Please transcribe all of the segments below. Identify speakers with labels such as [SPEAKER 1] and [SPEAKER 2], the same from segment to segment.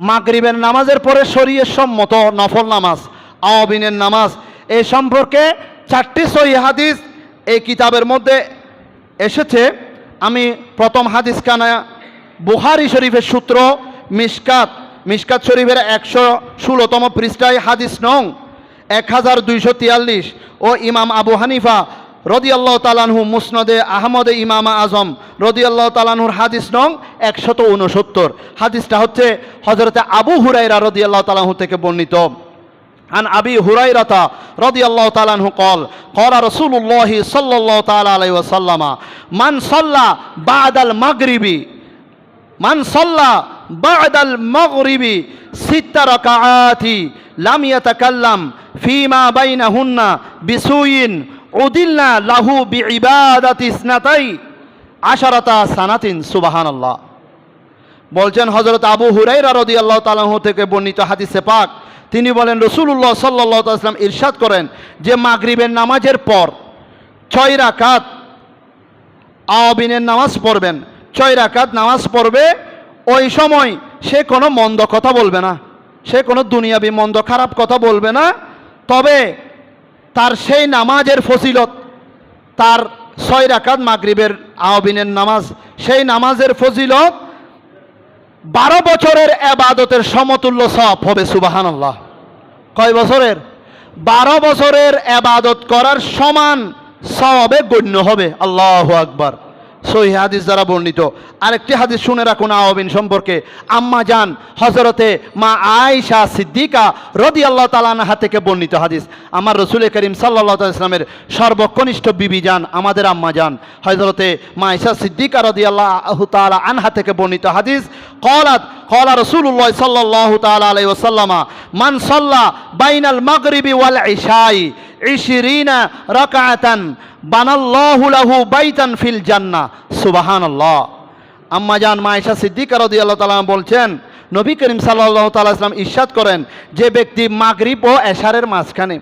[SPEAKER 1] মাগরিবের নামাজের পরে শরীয় সম্মত নফল নামাজ, আওয়াবিনের নামাজ। এই সম্পর্কে চারটি সহি হাদিস এই কিতাবের মধ্যে এসেছে। আমি প্রথম হাদিস কানা বুহারি শরীফের সূত্র মিসকাত মিসকাত শরীফের একশো ষোলোতম পৃষ্ঠায় হাদিস নং এক হাজার দুইশো তিয়াল্লিশ। ও ইমাম আবু হানিফা রদি আল্লাহ তালানহু মুসনদে আহমদে ইমামা আজম রদি আল্লাহ তালানহুর হাদিস নং একশত উনসত্তর হাদিসটা হচ্ছে হজরতে আবু হুরাইরা রদি আল্লাহ তালাহু থেকে বর্ণিত عن أبي هريرة رضي الله تعالى عنه قال قال رسول الله صلى الله تعالى عليه وسلم من صلى بعد المغرب من صلى بعد المغرب ست ركعات لم يتكلم فيما بينهن بسوء উদিল্লা লাহু বি ইবাদাত আশারতা সানাতিন সুবাহান আল্লাহ বলছেন হজরত আবু হুরাই রদি আল্লাহ তালাহ থেকে বর্ণিত হাদিসে পাক, তিনি বলেন রসুল্লাহ সাল্লাহ আসলাম ইরশাদ করেন যে মাগরিবের নামাজের পর ছয়রা কাত আওয়াবিনের নামাজ পড়বেন। ছয়রা কাত নামাজ পড়বে, ওই সময় সে কোনো মন্দ কথা বলবে না, সে কোনো দুনিয়াবি মন্দ খারাপ কথা বলবে না। তবে তার সেই নামাজের ফসিলত তার ছয় রাকাত মাগরিবের আহবিনের নামাজ, সেই নামাজের ফজিলত বারো বছরের এবাদতের সমতুল্য সব হবে সুবাহান আল্লাহ কয় বছরের? বারো বছরের এবাদত করার সমান সবে গণ্য হবে, আল্লাহ আকবার। সহি হাদিস দ্বারা বর্ণিত। আরেকটি হাদিস শুনে রাখুন আওয়াবিন সম্পর্কে। আম্মা জান হজরতে মা আয়েশা সিদ্দিকা রদি আল্লাহ তালানহা থেকে বর্ণিত হাদিস। আমার রসুল করিম সাল্লাহ ইসলামের সর্বকনিষ্ঠ বিবি যান আমাদের আম্মা যান হজরতে মা আয়েশা সিদ্দিকা রদি আল্লাহ তালা আনহা থেকে বর্ণিত হাদিস। কলাত কলা রসুল্লাহ সাল্লাহ তালা আলাই ওসাল্লামা মান সাল্লা বাইনাল মাগরিবি ওয়াল ইশাই ইশরিনা রাকাতান বানাল্লাহু লাহু বাইতান ফিল জান্নাহ। সুবহানাল্লাহ। আম্মা জান মায়েশা সিদ্দিকা রাদিয়াল্লাহু তাআলা বলছেন, নবী করিম সাল্লাল্লাহু তাআলা ইসলাম ইরশাদ করেন যে ব্যক্তি মাগরিব ও এশারের মাঝখানে,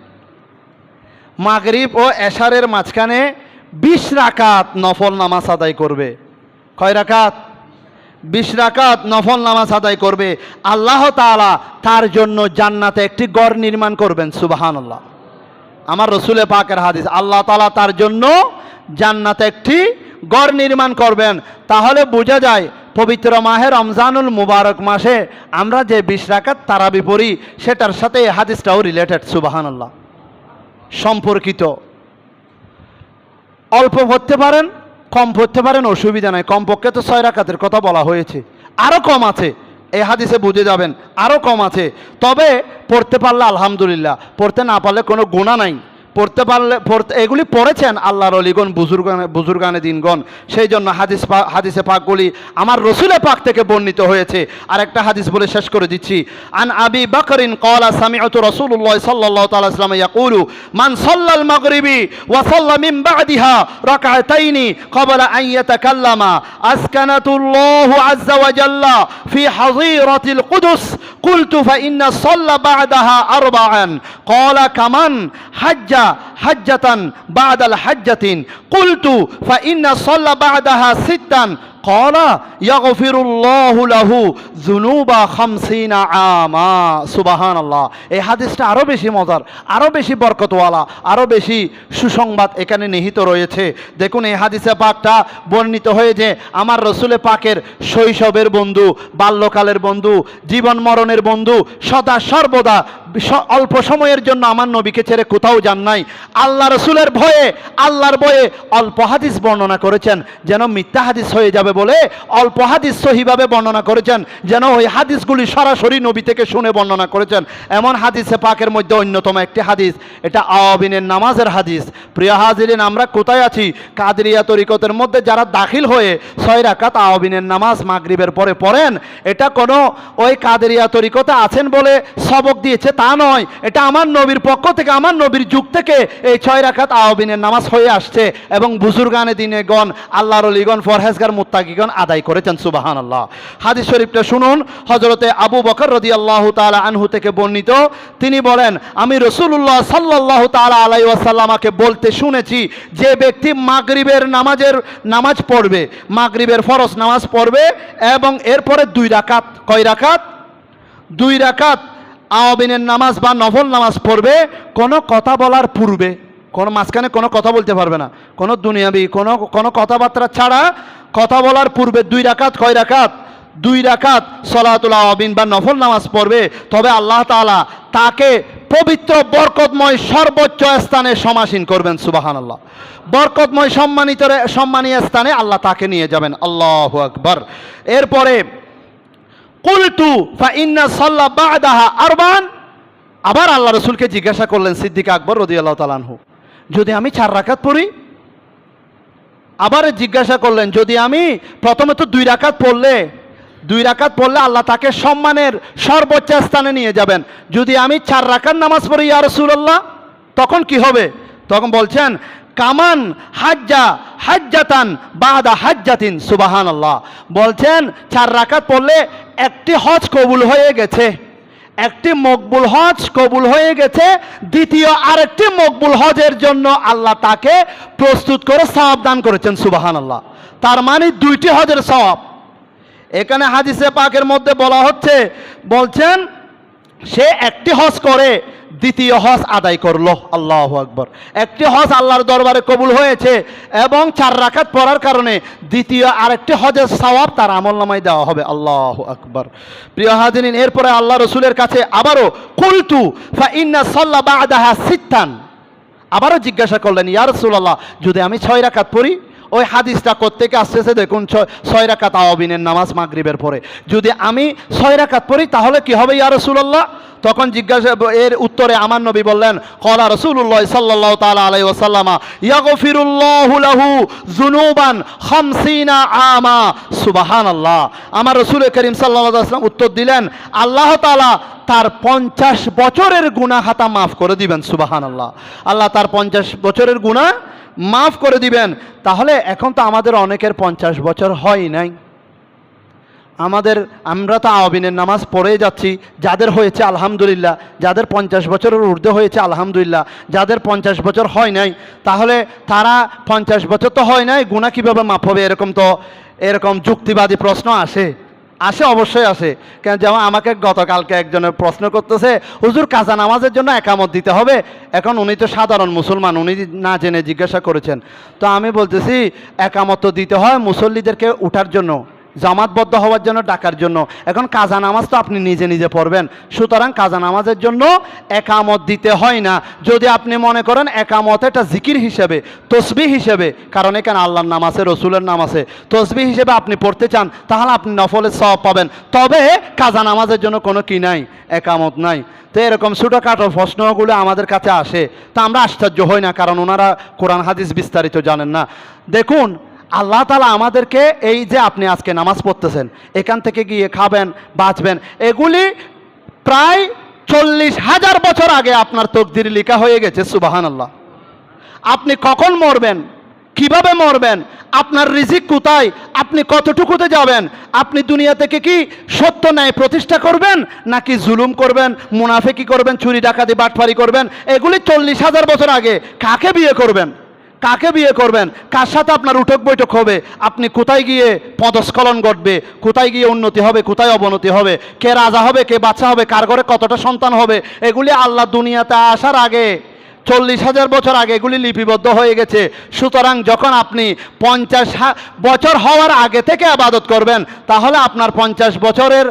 [SPEAKER 1] মাগরিব ও এশারের মাঝখানে বিশ রাকাত নফল নামাজ আদায় করবে। কয় রাকাত? বিশ রাকাত নফল নামাজ আদায় করবে। আল্লাহ তাআলা তার জন্য জান্নাতে একটি গড় নির্মাণ করবেন, সুবহানাল্লাহ। আমার রসুলে পাকের হাদিস, আল্লাহ তালা তার জন্য জান্নাতে একটি গড় নির্মাণ করবেন। তাহলে বোঝা যায়, পবিত্র মাহে রমজানুল মুবারক মাসে আমরা যে বিশ রাকাত তারাবি পড়ি, সেটার সাথে এই হাদিসটাও রিলেটেড সুবাহান আল্লাহ সম্পর্কিত। অল্প পড়তে পারেন, কম পড়তে পারেন, অসুবিধা নাই। কমপক্ষে তো ছয় রাকাতের কথা বলা হয়েছে। আরও কম আছে। এই হাদিসে বুঝে যাবেন আরও কম আছে। তবে পড়তে পারলে আলহামদুলিল্লাহ, পড়তে না পারলে কোনো গুণা নাই। পড়তে পারলে পড়তে এগুলি পড়েছেন আল্লাহর অলিগণ বুজুর্গানে বুজুর্গানে দিনগণ সেই জন্য হাদিস পা- হাদিসে পাকগুলি আমার রসুলে পাক থেকে বর্ণিত হয়েছে আর একটা হাদিস বলে শেষ করে দিচ্ছি আন আবি বকরিন কলা সামিআতু রাসূলুল্লাহ সাল্লাল্লাহু তাআলা সাল্লাম ইয়াকুলু মান সাল্লাল মাগরিবি ওয়া সাল্লা মিন বা'দিহা রাকআতাইনি ক্বাবলা আন ইয়াতাকাল্লামা আসকানাতুল্লাহু আযজা ওয়া জাল্লা ফি হাযীরাতিল কুদুস قلت فإن صلى بعدها أربعا قال كمن حج حجة بعد الحجة. قلت فإن صلى بعدها ستا কলা ইয়াগফিরুল্লাহু লাহু জুনুবা খামসিনা আমা সুবাহান আল্লাহ এই হাদিসটা আরও বেশি মজার আরও বেশি বরকতওয়ালা আরও বেশি সুসংবাদ এখানে নিহিত রয়েছে। দেখুন এ হাদিসে পাকটা বর্ণিত হয়ে যে আমার রসুলে পাকের শৈশবের বন্ধু, বাল্যকালের বন্ধু, জীবন মরণের বন্ধু, সদা সর্বদা অল্প সময়ের জন্য আমার নবীকে ছেড়ে কোথাও যান নাই। আল্লাহ রসুলের ভয়ে, আল্লাহর বয়ে অল্প হাদিস বর্ণনা করেছেন, যেন মিথ্যা হাদিস হয়ে যাবে বলে অল্প হাদিস সহিভাবে বর্ণনা করেছেন, যেন ওই হাদিসগুলি সরাসরি নবী থেকে শুনে বর্ণনা করেছেন। এমন হাদিসে পাকের মধ্যে অন্যতম একটি হাদিস, এটা আওয়াবিনের নামাজের হাদিস। প্রিয় হাজিরিন, আমরা কোথায় আছি? কাদরিয়া তরিকতের মধ্যে যারা দাখিল হয়ে ছয় রাকাত আওয়াবিনের নামাজ মাগরিবের পরে পড়েন, এটা কোনো ওই কাদেরিয়া তরিকতে আছেন বলে সবক দিয়েছে তা নয়। এটা আমার নবীর পক্ষ থেকে, আমার নবীর যুগ থেকে এই ছয় রাকাত আওয়াবিনের নামাজ হয়ে আসছে এবং বুজুর্গানে দিনে গণ আল্লাহর অলিগণ ফরহেজগার মুত্তাকিগণ আদায় করেছেন সুবাহান আল্লাহ হাদিস শরীফটা শুনুন হজরতে আবু বকর রদি আল্লাহ তালা আনহু থেকে বর্ণিত, তিনি বলেন, আমি রসুল্লাহ সাল্লাহ তালা আলাই ওয়াসাল্লামাকে বলতে শুনেছি, যে ব্যক্তি মাগরিবের নামাজের নামাজ পড়বে, মাগরিবের ফরজ নামাজ পড়বে এবং এরপরে দুই রাকাত, কয় রাকাত? দুই রাকাত আওয়াবিনের নামাজ বা নফল নামাজ পড়বে, কোনো কথা বলার পূর্বে, কোনো মাঝখানে কোনো কথা বলতে পারবে না, কোনো দুনিয়াবি, কোনো কোনো কথাবার্তা ছাড়া কথা বলার পূর্বে দুই রাকাত, কয় রাকাত? দুই রাকাত সলাতুল আওয়াবিন বা নফল নামাজ পড়বে। তবে আল্লাহ তাআলা তাকে পবিত্র বরকতময় সর্বোচ্চ স্থানে সমাসীন করবেন সুবাহান আল্লাহ বরকতময় সম্মানিত সম্মানীয় স্থানে আল্লাহ তাকে নিয়ে যাবেন। আল্লাহ আকবর। এরপরে, কুলতু ফা ইন্না সাল্লা বাদাহা আরবান। আবার আল্লাহ রসুলকে জিজ্ঞাসা করলেন, সিদ্দিক আকবর রদি আল্লাহ তালানহু যদি আমি চার রাকাত পড়ি আবার জিজ্ঞাসা করলেন, যদি আমি প্রথমে তো দুই রাকাত পড়লে, দুই রাকাত পড়লে আল্লাহ তাকে সম্মানের সর্বোচ্চ স্থানে নিয়ে যাবেন। যদি আমি চার রাকাত নামাজ পড়ি, ইয়া রসুল্লাহ তখন কি হবে? তখন বলছেন, কামান হাজ্জা হাজ্জাতান বাদা হাজ্জাতিন সুবাহান আল্লাহ বলছেন, চার রাকাত পড়লে একটি হজ কবুল হয়ে গেছে। একটি মকবুল হজ কবুল হয়ে গেছে, দ্বিতীয় আরেকটি মকবুল হজের জন্য আল্লাহ তাকে প্রস্তুত করে সওয়াব দান করেছেন সুবাহান আল্লাহ তার মানে দুইটি হজের সব এখানে হাদিসে পাকের মধ্যে বলা হচ্ছে, বলছেন, সে একটি হজ করে দ্বিতীয় হজ আদায় করল। আল্লাহ আকবর। একটি হজ আল্লাহর দরবারে কবুল হয়েছে এবং চার রাকাত পড়ার কারণে দ্বিতীয় আরেকটি হজের সওয়াব তার আমল নামায় দেওয়া হবে। আল্লাহ আকবর। প্রিয় হাজিনিন এরপরে আল্লাহ রসুলের কাছে আবারও কুলতু ফা ইন্না সিত্তান। আবারও জিজ্ঞাসা করলেন, ইয়া রাসূলুল্লাহ, যদি আমি ছয় রাকাত পড়ি ওই হাদিসটা কোত্থেকে আসতেছে? দেখুন, ছয়- রাকাত আওয়াবিনের নামাজ মাগরিবের পরে। যদি আমি ছয় রাকাত পড়ি, তাহলে কি হবে ইয়া রাসূলুল্লাহ? তখন জিজ্ঞাসা এর উত্তরে আমার নবী বললেন কলা রসুল্লাহ সাল্লাহ তালা আলাই ওসাল্লামা ইয়াগফিরুল্লাহু লাহু জুনুবান খামসিনা আমা। সুবাহান আল্লাহ আমার রসুল করিম সাল্লাহ আসলাম উত্তর দিলেন, আল্লাহ তালা তার পঞ্চাশ বছরের গুণা হাতা মাফ করে দিবেন সুবাহান আল্লাহ আল্লাহ তার পঞ্চাশ বছরের গুণা মাফ করে দিবেন। তাহলে এখন তো আমাদের অনেকের পঞ্চাশ বছর হয় নাই। আমাদের, আমরা তো আওয়াবিনের নামাজ পড়েই যাচ্ছি। যাদের হয়েছে আলহামদুলিল্লাহ, যাদের পঞ্চাশ বছরের ঊর্ধ্বে হয়েছে আলহামদুলিল্লাহ, যাদের পঞ্চাশ বছর হয় নাই, তাহলে তারা পঞ্চাশ বছর তো হয় নাই গুণা কীভাবে মাপ হবে এরকম তো, এরকম যুক্তিবাদী প্রশ্ন আসে। আসে, অবশ্যই আসে। কেন যেমন আমাকে গতকালকে একজনের প্রশ্ন করতেছে, হুজুর, কাজা নামাজের জন্য একামত দিতে হবে? এখন উনি তো সাধারণ মুসলমান, উনি না জেনে জিজ্ঞাসা করেছেন। তো আমি বলতেছি, একামত দিতে হয় মুসল্লিদেরকে উঠার জন্য। জামাতবদ্ধ হওয়ার জন্য ডাকার জন্য। এখন কাজা নামাজ তো আপনি নিজে নিজে পড়বেন। সুতরাং কাজা নামাজের জন্য একামত দিতে হয় না। যদি আপনি মনে করেন একামত এটা জিকির হিসেবে তসবি হিসেবে, কারণ এখানে আল্লাহর নাম আছে, রসুলের নাম আছে। তসবি হিসেবে আপনি পড়তে চান, তাহলে আপনি নফলের সব পাবেন। তবে কাজা নামাজের জন্য কোনো কি নাই? একামত নাই। তো এরকম ছোটোখাটো প্রশ্নগুলো আমাদের কাছে আসে। তা আমরা আশ্চর্য হই না, কারণ ওনারা কোরআন হাদিস বিস্তারিত জানেন না। দেখুন আল্লাহ তালা আমাদেরকে এই যে আপনি আজকে নামাজ পড়তেছেন, এখান থেকে গিয়ে খাবেন, বাঁচবেন, এগুলি প্রায় চল্লিশ হাজার বছর আগে আপনার তকদির লেখা হয়ে গেছে সুবাহান আল্লাহ আপনি কখন মরবেন, কীভাবে মরবেন, আপনার রিজিক কোথায়, আপনি কতটুকুতে যাবেন, আপনি দুনিয়া থেকে কি সত্য ন্যায় প্রতিষ্ঠা করবেন, নাকি জুলুম করবেন, মুনাফেকি করবেন, চুরি ডাকাতি, বাটফারি করবেন, এগুলি চল্লিশ হাজার বছর আগে কাকে বিয়ে করবেন? কাকে বিয়ে করবেন? কার সাথে আপনার উঠক বৈঠক হবে? আপনি কোথায় গিয়ে পদস্খলন ঘটবে? কোথায় গিয়ে উন্নতি হবে? কোথায় অবনতি হবে? কে রাজা হবে? কে বাচ্চা হবে? কার ঘরে কতটা সন্তান হবে? এগুলি আল্লাহ দুনিয়াতে আসার আগে, চল্লিশ হাজার বছর আগে এগুলি লিপিবদ্ধ হয়ে গেছে। সুতরাং যখন আপনি পঞ্চাশ বছর হওয়ার আগে থেকে আবাদত করবেন, তাহলে আপনার পঞ্চাশ বছরের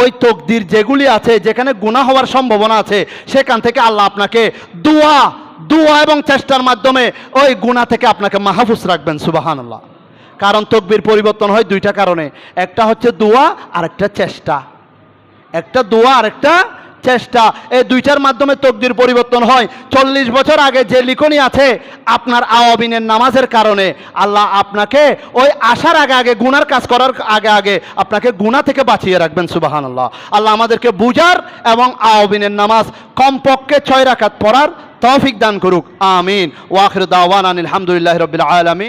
[SPEAKER 1] ওই তকদির যেগুলি আছে, যেখানে গুণা হওয়ার সম্ভাবনা আছে, সেখান থেকে আল্লাহ আপনাকে দোয়া দোয়া এবং চেষ্টার মাধ্যমে ওই গুণা থেকে আপনাকে মাহফুজ রাখবেন সুবাহান আল্লাহ কারণ তকবির পরিবর্তন হয় দুইটা কারণে। একটা হচ্ছে দোয়া আর একটা চেষ্টা। একটা দোয়া আর একটা চেষ্টা। এই দুইটার মাধ্যমে তকদির পরিবর্তন হয়। চল্লিশ বছর আগে যে লিখনি আছে, আপনার আওয়াবিনের নামাজের কারণে, আল্লাহ আপনাকে ওই আসার আগে আগে, গুনার কাজ করার আগে আগে আপনাকে গুণা থেকে বাঁচিয়ে রাখবেন সুবাহান আল্লাহ আল্লাহ আমাদেরকে বুঝার এবং আওয়াবিনের নামাজ কমপক্ষে ছয় রাকাত পড়ার তৌফিক দান করুক আমিন। ওয়াখির দাওয়ান আলহামদুলিল্লাহ রবিল আলমী